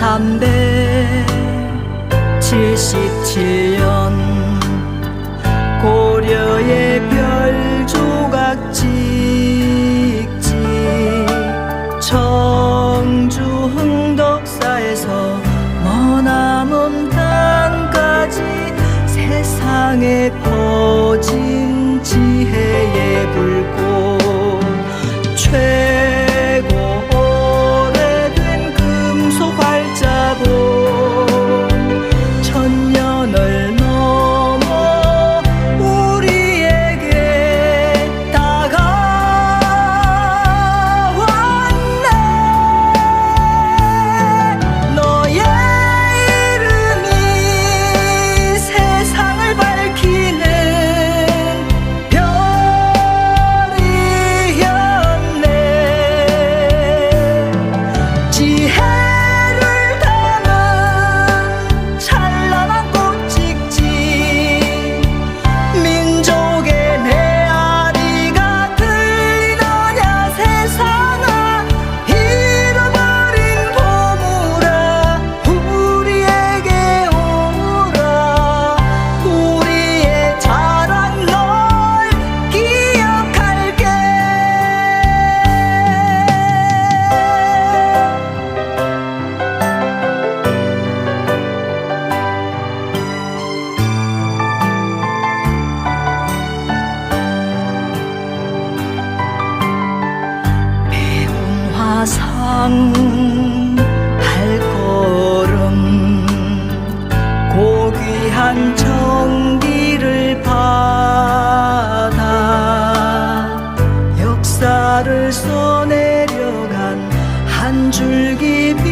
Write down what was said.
377년. 향한 걸음, 고귀한 정기를 받아 역사를 써내려간 한 줄기 빛